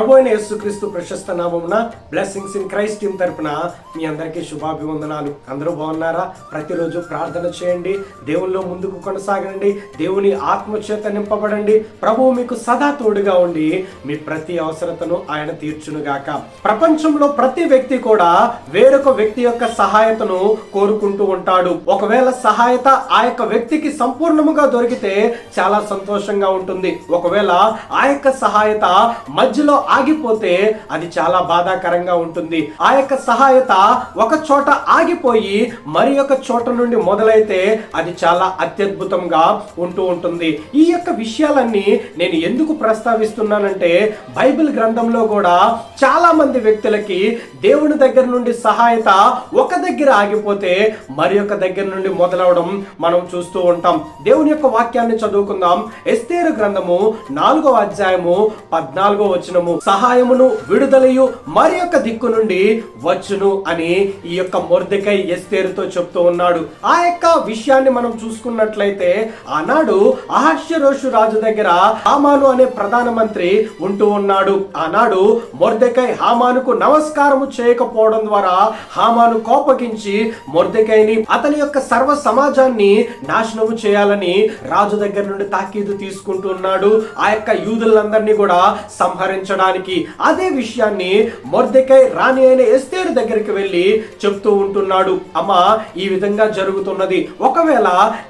ప్రభు అయిన యేసుక్రీస్తు ప్రశస్త నామమున బ్లెస్సింగ్స్ ఇన్ క్రైస్ట్ టీమ్ తరపున మీ అందరికీ శుభాభివందనాలు. అందరూ బాగున్నారా? ప్రతిరోజు ప్రార్థన చేయండి. దేవుల్లో ముందుకు కొనసాగండి. దేవుని ఆత్మచేత నింపబడండి. ప్రభువు మీకు సదా తోడుగా ఉండి మీ ప్రతి అవసరతను ఆయన తీర్చునుగాక. ప్రపంచంలో ప్రతి వ్యక్తి కూడా వేరొక వ్యక్తి యొక్క సహాయతను కోరుకుంటూ ఉంటాడు. ఒకవేళ సహాయత ఆ యొక్క వ్యక్తికి సంపూర్ణముగా దొరికితే చాలా సంతోషంగా ఉంటుంది. ఒకవేళ ఆ యొక్క సహాయత మధ్యలో ఆగిపోతే అది చాలా బాధాకరంగా ఉంటుంది. ఆ యొక్క సహాయత ఒక చోట ఆగిపోయి మరి ఒక చోట నుండి మొదలైతే అది చాలా అత్యద్భుతంగా ఉంటూ ఉంటుంది. ఈ యొక్క విషయాలన్నీ నేను ఎందుకు ప్రస్తావిస్తున్నానంటే బైబిల్ గ్రంథంలో కూడా చాలా మంది వ్యక్తులకి దేవుని దగ్గర నుండి సహాయత ఒక దగ్గర ఆగిపోతే మరి ఒక దగ్గర నుండి మొదలవడం మనం చూస్తూ ఉంటాం. దేవుని యొక్క వాక్యాన్ని చదువుకుందాం. ఎస్తేరు గ్రంథము నాలుగో అధ్యాయము పద్నాలుగో వచనము. సహాయమును విడుదలయు మరి యొక్క దిక్కు నుండి వచ్చును అని ఈ యొక్క మొర్దకై ఎస్తేరుతో చెప్తూ ఉన్నాడు. ఆ యొక్క విషయాన్ని మనం చూసుకున్నట్లయితే ఆనాడు అహర్షరోషు రాజు దగ్గర హామాను అనే ప్రధానమంత్రి ఉంటూ ఉన్నాడు. ఆనాడు మొర్దకై హామానుకు నమస్కారము చేయకపోవడం ద్వారా హామాను కోపగించి మొర్దకైని అతని యొక్క సర్వ సమాజాన్ని నాశనము చేయాలని రాజు దగ్గర నుండి తాకీదు తీసుకుంటున్నాడు ఆ యొక్క యూదులందరినీ కూడా సంహరించడం సంహరించడానికి అదే విషయాన్ని మొర్దెకై రాణి అయిన ఎస్తేరు దగ్గరికి వెళ్ళి చెప్తూ ఉంటున్నాడు. అమ్మా ఈ విధంగా జరుగుతున్నది. ఒకవేళ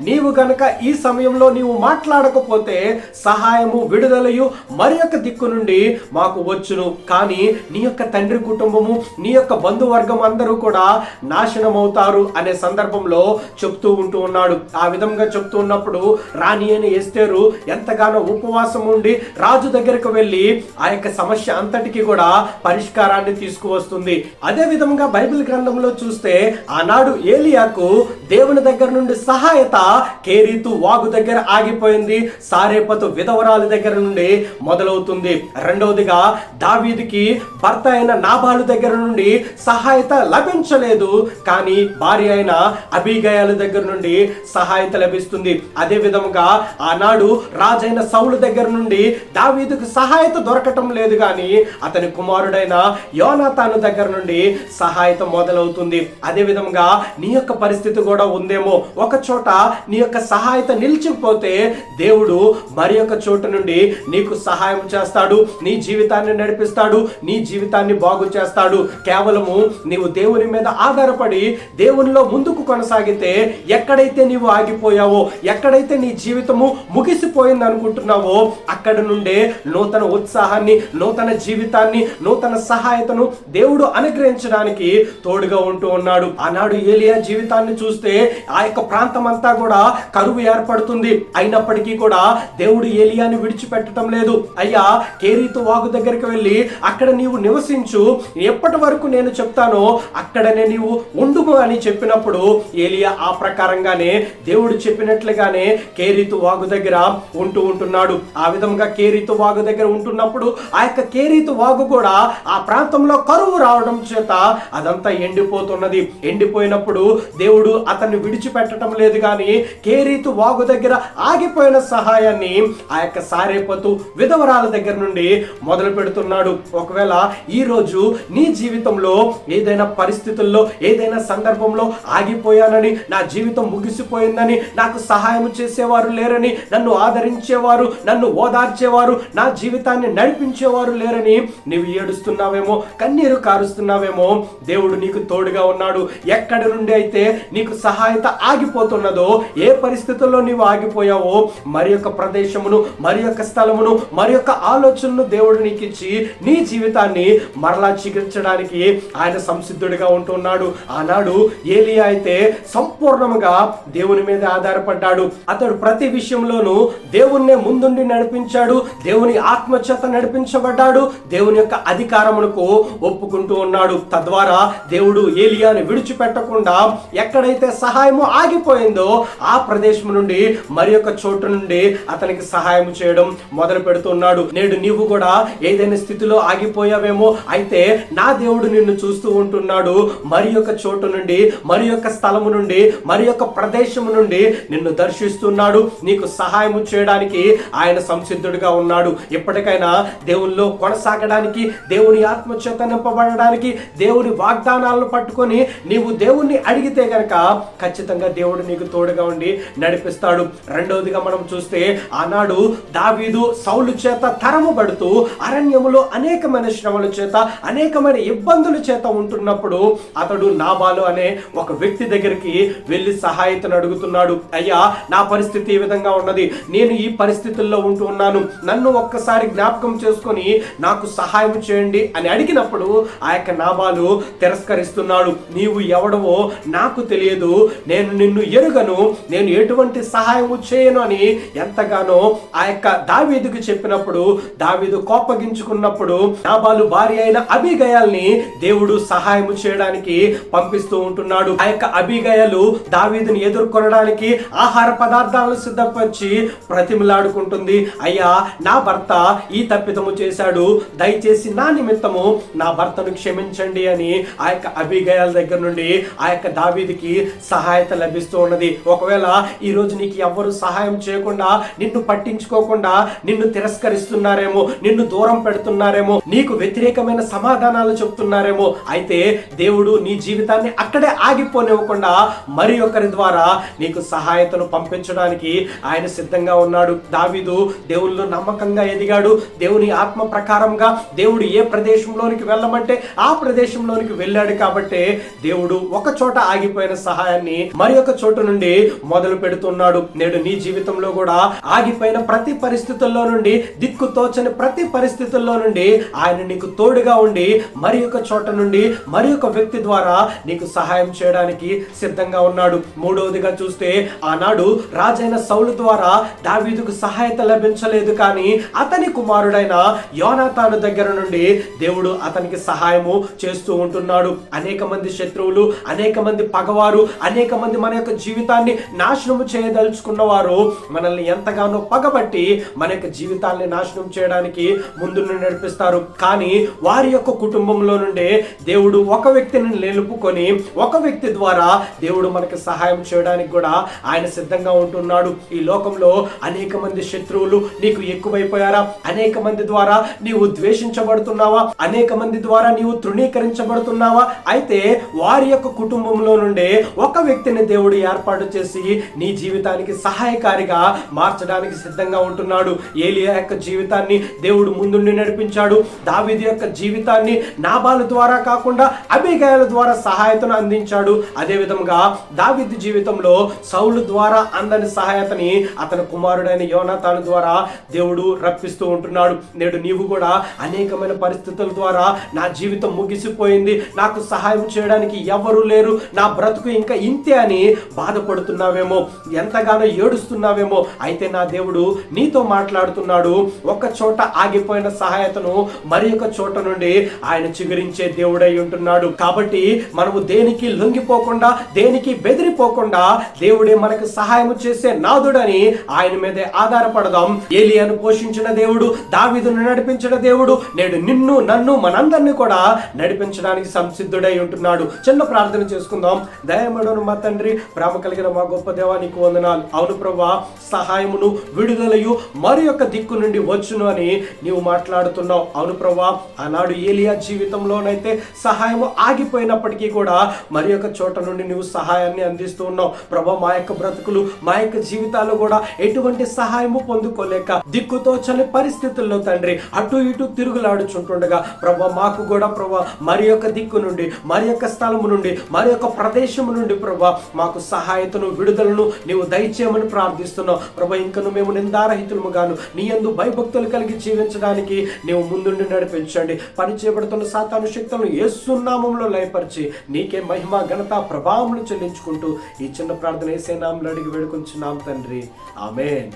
నీవు గనక ఈ సమయంలో నీవు మాట్లాడకపోతే సహాయము విడుదలయు మరి యొక్క దిక్కు నుండి మాకు వచ్చును. కానీ నీ యొక్క తండ్రి కుటుంబము నీ యొక్క బంధువర్గం అందరూ కూడా నాశనం అవుతారు అనే సందర్భంలో చెప్తూ ఉంటూ ఉన్నాడు. ఆ విధంగా చెప్తూ ఉన్నప్పుడు రాణి అయిన ఎస్తేరు ఎంతగానో ఉపవాసం ఉండి రాజు దగ్గరకు వెళ్ళి ఆ యొక్క సమస్య అంతటికి కూడా పరిష్కారాన్ని తీసుకువస్తుంది. అదే విధంగా బైబిల్ గ్రంథంలో చూస్తే ఆనాడు ఏలియాకు దేవుని దగ్గర నుండి సహాయత కేరీతు వాగు దగ్గర ఆగిపోయింది. సారేపతు విధవరాలు దగ్గర నుండి మొదలవుతుంది. రెండవదిగా దావీదికి భర్త అయిన నాబాలు దగ్గర నుండి సహాయత లభించలేదు. కానీ భార్య అయిన అభిగయాల దగ్గర నుండి సహాయత లభిస్తుంది. అదే విధముగా ఆనాడు రాజైన సౌలు దగ్గర నుండి దావీదుకు సహాయత దొరకటం లేదు. కానీ అతని కుమారుడైన యోనాతాను దగ్గర నుండి సహాయత మొదలవుతుంది. అదే విధంగా నీ యొక్క పరిస్థితి కూడా ఉందేమో. ఒక చోట నీ యొక్క సహాయత నిలిచిపోతే దేవుడు మరి యొక్క చోటు నుండి నీకు సహాయం చేస్తాడు. నీ జీవితాన్ని నడిపిస్తాడు. నీ జీవితాన్ని బాగు చేస్తాడు. కేవలము నీవు దేవుని మీద ఆధారపడి దేవునిలో ముందుకు కొనసాగితే ఎక్కడైతే నీవు ఆగిపోయావో ఎక్కడైతే నీ జీవితము ముగిసిపోయింది అనుకుంటున్నావో అక్కడ నుండే నూతన ఉత్సాహాన్ని నూతన జీవితాన్ని నూతన సహాయతను దేవుడు అనుగ్రహించడానికి తోడుగా ఉంటూ ఉన్నాడు. ఆనాడు ఏలియా జీవితాన్ని చూస్తే ఆ యొక్క ప్రాంతం అంతా కూడా కరువు ఏర్పడుతుంది. అయినప్పటికీ కూడా దేవుడు ఏలియాని విడిచిపెట్టడం లేదు. అయ్యా కేరీతు వాగు దగ్గరికి వెళ్ళి అక్కడ నీవు నివసించు. ఎప్పటి వరకు నేను చెప్తానో అక్కడనే నీవు ఉండుము అని చెప్పినప్పుడు ఏలియా ఆ ప్రకారంగానే దేవుడు చెప్పినట్లుగానే కేరీతు వాగు దగ్గర ఉంటూ ఉంటున్నాడు. ఆ విధంగా కేరీతు వాగు దగ్గర ఉంటున్నప్పుడు ఆ యొక్క కేరీతు వాగు కూడా ఆ ప్రాంతంలో కరువు రావడం చేత అదంతా ఎండిపోతున్నది. ఎండిపోయినప్పుడు దేవుడు అతన్ని విడిచిపెట్టడం లేదు కానీ కేరీతు వాగు దగ్గర ఆగిపోయిన సహాయాన్ని ఆ యొక్క సారేపతు విధవరాల దగ్గర నుండి మొదలు పెడుతున్నాడు. ఒకవేళ ఈ రోజు నీ జీవితంలో ఏదైనా పరిస్థితుల్లో ఏదైనా సందర్భంలో ఆగిపోయానని నా జీవితం ముగిసిపోయిందని నాకు సహాయం చేసేవారు లేరని నన్ను ఆదరించేవారు నన్ను ఓదార్చేవారు నా జీవితాన్ని నడిపించేవారు లేరని నీవు ఏడుస్తున్నావేమో కన్నీరు కారుస్తున్నావేమో దేవుడు నీకు తోడుగా ఉన్నాడు. ఎక్కడి నుండి అయితే నీకు సహాయత ఆగిపోతున్నదో ఏ పరిస్థితుల్లో నీవు ఆగిపోయావో మరి యొక్క ప్రదేశమును మరి యొక్క స్థలమును మరి యొక్క ఆలోచనను దేవుడు నీకు ఇచ్చి నీ జీవితాన్ని మరలా చికిత్సడానికి ఆయన సంసిద్ధుడిగా ఉంటున్నాడు. ఆనాడు ఏలియా అయితే సంపూర్ణముగా దేవుని మీద ఆధారపడ్డాడు. అతడు ప్రతి విషయంలోనూ దేవుణ్ణే ముందుండి నడిపించాడు. దేవుని ఆత్మచేత నడిపించబడ్డాడు దేవుని యొక్క అధికారమునకు ఒప్పుకుంటూ ఉన్నాడు. తద్వారా దేవుడు ఏలియాను విడిచిపెట్టకుండా ఎక్కడైతే సహాయము ఆగిపోయిందో ఆ ప్రదేశం నుండి మరి యొక్క చోటు నుండి అతనికి సహాయం చేయడం మొదలు పెడుతున్నాడు. నేడు నీవు కూడా ఏదైనా స్థితిలో ఆగిపోయావేమో అయితే నా దేవుడు నిన్ను చూస్తూ ఉంటున్నాడు. మరి యొక్క చోటు నుండి మరి యొక్క స్థలము నుండి మరి యొక్క ప్రదేశము నుండి నిన్ను దర్శిస్తున్నాడు. నీకు సహాయము చేయడానికి ఆయన సంసిద్ధుడిగా ఉన్నాడు. ఎప్పటికైనా దేవుళ్ళు జీవితంలో కొనసాగడానికి దేవుని ఆత్మచేత నింపబడడానికి దేవుని వాగ్దానాలను పట్టుకొని నీవు దేవుణ్ణి అడిగితే గనక ఖచ్చితంగా దేవుడు నీకు తోడుగా ఉండి నడిపిస్తాడు. రెండవదిగా మనం చూస్తే ఆనాడు దావీదు సౌలు చేత తరము పడుతూ అరణ్యములో అనేకమైన శ్రమల చేత అనేకమైన ఇబ్బందుల చేత ఉంటున్నప్పుడు అతడు నాబాలు అనే ఒక వ్యక్తి దగ్గరికి వెళ్ళి సహాయతను అడుగుతున్నాడు. అయ్యా నా పరిస్థితి ఈ విధంగా ఉన్నది. నేను ఈ పరిస్థితుల్లో ఉంటూ ఉన్నాను. నన్ను ఒక్కసారి జ్ఞాపకం చేసుకొని నాకు సహాయం చేయండి అని అడిగినప్పుడు ఆ యొక్క నాబాలు తిరస్కరిస్తున్నాడు. నీవు ఎవడవో నాకు తెలియదు. నేను నిన్ను ఎరుగను. నేను ఎటువంటి సహాయము చేయను అని ఎంతగానో ఆ యొక్క దావీదుకు చెప్పినప్పుడు దావీదు కోపగించుకున్నప్పుడు నాబాలు భార్య అయిన అభిగయాల్ని దేవుడు సహాయము చేయడానికి పంపిస్తూ ఉంటున్నాడు. ఆ యొక్క అభిగయలు దావీదుని ఎదుర్కొనడానికి ఆహార పదార్థాలను సిద్ధపరిచి ప్రతిమలాడుకుంటుంది. అయ్యా నా భర్త ఈ తప్పిదము చేశాడు. దయచేసి నా నిమిత్తము నా భర్తను క్షమించండి అని ఆ యొక్క అభిగయాల దగ్గర నుండి ఆ యొక్క దావీదికి సహాయత లభిస్తూ ఉన్నది. ఒకవేళ ఈ రోజు నీకు ఎవ్వరు సహాయం చేయకుండా నిన్ను పట్టించుకోకుండా నిన్ను తిరస్కరిస్తున్నారేమో నిన్ను దూరం పెడుతున్నారేమో నీకు వ్యతిరేకమైన సమాధానాలు చెప్తున్నారేమో అయితే దేవుడు నీ జీవితాన్ని అక్కడే ఆగిపోనివ్వకుండా మరి ఒకరి ద్వారా నీకు సహాయతను పంపించడానికి ఆయన సిద్ధంగా ఉన్నాడు. దావీదు దేవుళ్ళు నమ్మకంగా ఎదిగాడు. దేవుని ఆత్మ ప్రకారంగా దేవుడు ఏ ప్రదేశంలోనికి వెళ్ళమంటే ఆ ప్రదేశంలోనికి వెళ్ళాడు కాబట్టి దేవుడు ఒక చోట ఆగిపోయిన సహాయాన్ని మరి ఒక చోట నుండి మొదలు పెడుతున్నాడు. నేడు నీ జీవితంలో కూడా ఆగిపోయిన ప్రతి పరిస్థితుల్లో నుండి దిక్కు తోచని ప్రతి పరిస్థితుల్లో నుండి ఆయన నీకు తోడుగా ఉండి మరి ఒక చోట నుండి మరి ఒక వ్యక్తి ద్వారా నీకు సహాయం చేయడానికి సిద్ధంగా ఉన్నాడు. మూడవదిగా చూస్తే ఆనాడు రాజైన సౌలు ద్వారా దావీదుకు సహాయత లభించలేదు కానీ అతని కుమారుడైన యోనాతాను దగ్గర నుండి దేవుడు అతనికి సహాయము చేస్తూ ఉంటున్నాడు. అనేక మంది శత్రువులు అనేక మంది పగవారు అనేక మంది మన యొక్క జీవితాన్ని నాశనము చేయదలుచుకున్న వారు మనల్ని ఎంతగానో పగబట్టి మన యొక్క జీవితాన్ని నాశనం చేయడానికి ముందు నడిపిస్తారు. కానీ వారి యొక్క కుటుంబంలో నుండి దేవుడు ఒక వ్యక్తిని నిలుపుకొని ఒక వ్యక్తి ద్వారా దేవుడు మనకి సహాయం చేయడానికి కూడా ఆయన సిద్ధంగా ఉంటున్నాడు. ఈ లోకంలో అనేక మంది శత్రువులు నీకు ఎక్కువైపోయారా? అనేక మంది ద్వారా నీవు ద్వేషించబడుతున్నావా? అనేక మంది ద్వారా నీవు తృణీకరించబడుతున్నావా? అయితే వారి యొక్క కుటుంబంలో నుండే ఒక వ్యక్తిని దేవుడు ఏర్పాటు చేసి నీ జీవితానికి సహాయకారిగా మార్చడానికి సిద్ధంగా ఉంటున్నాడు. ఏలియా యొక్క జీవితాన్ని దేవుడు ముందుండి నడిపించాడు. దావిది యొక్క జీవితాన్ని నాబాల ద్వారా కాకుండా అభిగాయాల ద్వారా సహాయతను అందించాడు. అదే విధంగా జీవితంలో సౌలు ద్వారా అందని సహాయతని అతని కుమారుడైన యోనాతాను ద్వారా దేవుడు రప్పిస్తూ ఉంటున్నాడు. నేడు నీవు కూడా అనేకమైన పరిస్థితుల ద్వారా నా జీవితం ముగిసిపోయింది. నాకు సహాయం చేయడానికి ఎవరు లేరు. నా బ్రతుకు ఇంకా ఇంతే అని బాధపడుతున్నావేమో ఎంతగానో ఏడుస్తున్నావేమో. అయితే నా దేవుడు నీతో మాట్లాడుతున్నాడు. ఒక చోట ఆగిపోయిన సహాయతను మరి ఒక చోట నుండి ఆయన చిగురించే దేవుడై ఉంటున్నాడు. కాబట్టి మనము దేనికి లొంగిపోకుండా దేనికి బెదిరిపోకుండా దేవుడే మనకు సహాయం చేసే నాదుడని ఆయన మీదే ఆధారపడదాం. ఏలియాను పోషించిన దేవుడు దావీదును నడిపించిన దేవుడు నేడు నిన్ను నన్ను మనందరినీ కూడా నడిపించడానికి సంసిద్ధుడై ఉంటున్నాడు. చిన్న ప్రార్థన చేసుకుందాం. దయమడను మా తండ్రి ప్రేమ కలిగిన మా గొప్ప దేవానికి వందనాలు. అవును ప్రభా సహాయమును విడుదలయు మరి యొక్క దిక్కు నుండి వచ్చును అని నీవు మాట్లాడుతున్నావు. అవును ప్రభా ఆనాడు ఏలియా జీవితంలోనైతే సహాయము ఆగిపోయినప్పటికీ కూడా మరి యొక్క చోట నుండి నువ్వు సహాయాన్ని అందిస్తూ ఉన్నావు. ప్రభా మా యొక్క బ్రతుకులు మా యొక్క జీవితాలు కూడా ఎటువంటి సహాయము పొందుకోలేక దిక్కుతోచని పరిస్థితుల్లో తండ్రి అటు ఇటు తిరుగులాడుచుంటుండగా ప్రభా మాకు కూడా ప్రభా మరి యొక్క దిక్కు నుండి మరి యొక్క స్థలము నుండి మరి యొక్క ప్రదేశము నుండి ప్రభా మాకు సహాయతను విడుదలను నీవు దయచేయమని ప్రార్థిస్తున్నావు. ప్రభా ఇంకను మేము నిందారహితులము గాను నీ యందు భయభక్తులు కలిగి జీవించడానికి నీవు ముందుండి నడిపించండి. పని చేయబడుతున్న సాతాను శక్తులను ఏసునామంలో లయపరిచి నీకే మహిమ ఘనత ప్రభావములు చెల్లించుకుంటూ ఈ చిన్న ప్రార్థన ఏసే నామలు అడిగి వేడుకొంచున్నాం తండ్రి. ఆమెన్.